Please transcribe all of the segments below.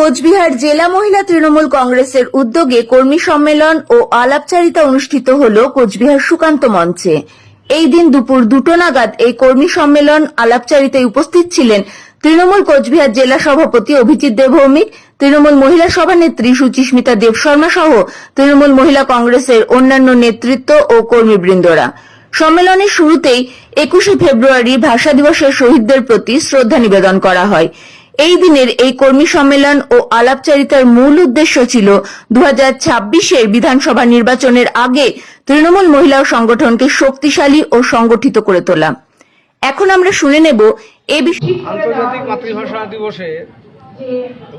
কোচবিহার জেলা মহিলা তৃণমূল কংগ্রেসের উদ্যোগে কর্মী সম্মেলন ও আলাপচারিতা অনুষ্ঠিত হল কোচবিহার সুকান্ত মঞ্চে। এই দিন দুপুর দুটো নাগাদ এই কর্মী সম্মেলন আলাপচারিতায় উপস্থিত ছিলেন তৃণমূল কোচবিহার জেলা সভাপতি অভিজিৎ দেব ভৌমিক তৃণমূল মহিলা সভানেত্রী সুচিস্মিতা দেব শর্মা সহ তৃণমূল মহিলা কংগ্রেসের অন্যান্য নেতৃত্ব ও কর্মীবৃন্দরা। সম্মেলনের শুরুতেই একুশে ফেব্রুয়ারি ভাষা দিবসের শহীদদের প্রতি শ্রদ্ধা নিবেদন করা হয়। এই দিনের এই কর্মী সম্মেলন ও আলাপচারিতার মূল উদ্দেশ্য ছিল দু হাজার বিধানসভা নির্বাচনের আগে তৃণমূল মহিলা সংগঠনকে শক্তিশালী ও সংগঠিত করে তোলা। এখন আমরা শুনে নেব এ বিষয়ে আন্তর্জাতিক মাতৃভাষা দিবসে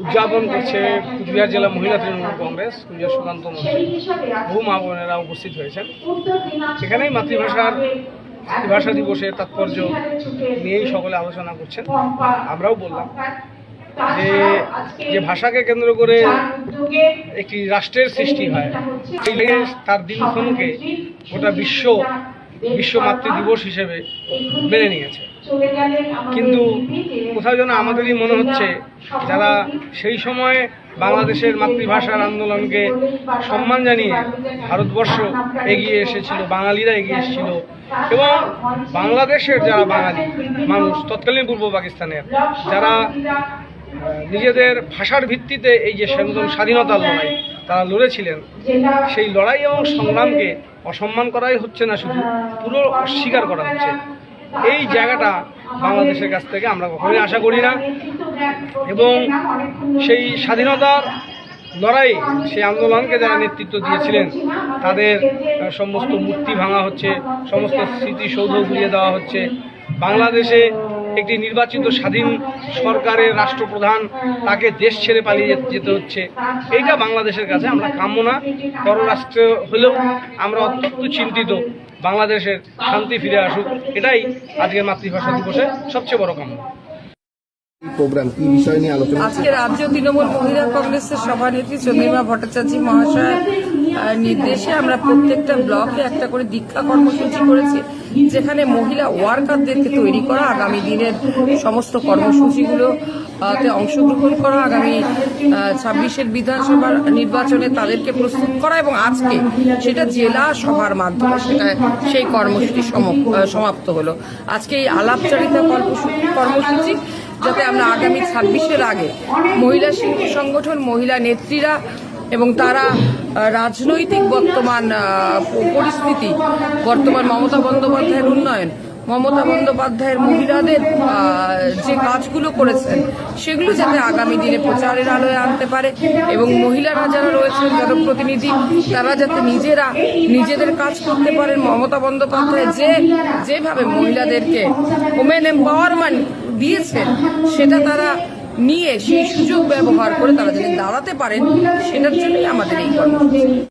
উদযাপন করছে কুচবিহার জেলা মহিলা তৃণমূল কংগ্রেস কুচবিহার সুকান্ত মঞ্চে বহু মা বোনেরা উপস্থিত হয়েছেন। এখানেই মাতৃভাষার মাতৃভাষা দিবসের তাৎপর্য নিয়েই সকলে আলোচনা করছেন। আমরাও বললাম যে যে ভাষাকে কেন্দ্র করে একটি রাষ্ট্রের সৃষ্টি হয় তার দিনক্ষণকে গোটা বিশ্ব বিশ্ব মাতৃ দিবস হিসেবে মেনে নিয়েছে। কিন্তু কোথাও যেন আমাদেরই মনে হচ্ছে যারা সেই সময় বাংলাদেশের মাতৃভাষার আন্দোলনকে সম্মান জানিয়ে ভারতবর্ষ এগিয়ে এসেছিল, বাঙালিরা এগিয়ে এসেছিল এবং বাংলাদেশের যারা বাঙালি, মানুষ, তৎকালীন পূর্ব পাকিস্তানের, যারা নিজেদের ভাষার ভিত্তিতে এই যে স্বাধীন স্বাধীনতার লড়াই, তারা লড়েছিলেন, সেই লড়াই এবং সংগ্রামকে অসম্মান করাই হচ্ছে না শুধু, পুরো অস্বীকার করা হচ্ছে। এই জায়গাটা বাংলাদেশের কাছ থেকে আমরা কখনোই আশা করি না। এবং সেই স্বাধীনতার লড়াই, সেই আন্দোলনকে যারা নেতৃত্ব দিয়েছিলেন, তাদের সমস্ত মূর্তি ভাঙা হচ্ছে, সমস্ত স্মৃতিসৌধ ঘুরিয়ে দেওয়া হচ্ছে। বাংলাদেশে একটি নির্বাচিত স্বাধীন সরকারের রাষ্ট্রপ্রধান তাকে দেশ ছেড়ে পালিয়ে যেতে- হচ্ছে। এইটা বাংলাদেশের কাছে আমরা কাম্য না। পররাষ্ট্র হলেও আমরা অত্যন্ত চিন্তিত বাংলাদেশের শান্তি ফিরে আসুক। এটাই আজকের মাতৃভাষা দিবসে সবচেয়ে বড় কাম্য। আজকে রাজ্য তৃণমূল মহিলা কংগ্রেসের সভানেত্রী চন্দ্রিমা ভট্টাচার্য মহাশয়ের আহ, নির্দেশে আমরা প্রত্যেকটা ব্লকে একটা করে দীক্ষা কর্মসূচি করেছি যেখানে মহিলা ওয়ার্কারদেরকে তৈরি করা আগামী দিনের সমস্ত কর্মসূচিগুলো অংশগ্রহণ করা আগামী ছাব্বিশের বিধানসভার নির্বাচনে তাদেরকে প্রস্তুত করা এবং আজকে সেটা জেলা সভার মাধ্যমে সেটা সেই কর্মসূচি সম- সমাপ্ত হলো। আজকে এই আলাপচারিতা কর্মসূচি যাতে আমরা আগামী ছাব্বিশের আগে মহিলা শিল্প সংগঠন, মহিলা নেত্রীরা এবং তারা রাজনৈতিক বর্তমান পরিস্থিতি, বর্তমান মমতা বন্দ্যোপাধ্যায়ের উন্নয়ন মমতা বন্দ্যোপাধ্যায়ের মহিলাদের যে কাজগুলো করেছেন, সেগুলো যাতে আগামী দিনে প্রচারের আলোয় আনতে পারে এবং মহিলারা যারা রয়েছেন জনপ্রতিনিধি তারা যাতে নিজেরা নিজেদের কাজ করতে পারেন। মমতা বন্দ্যোপাধ্যায় যে, যেভাবে মহিলাদেরকে ওমেন এম্পাওয়ারমেন্ট দিয়েছেন, সেটা তারা নিয়ে সেই সুযোগ ব্যবহার করে তারা যদি দাঁড়াতে পারেন, সেটার জন্যই আমাদের এই কর্মসূচি।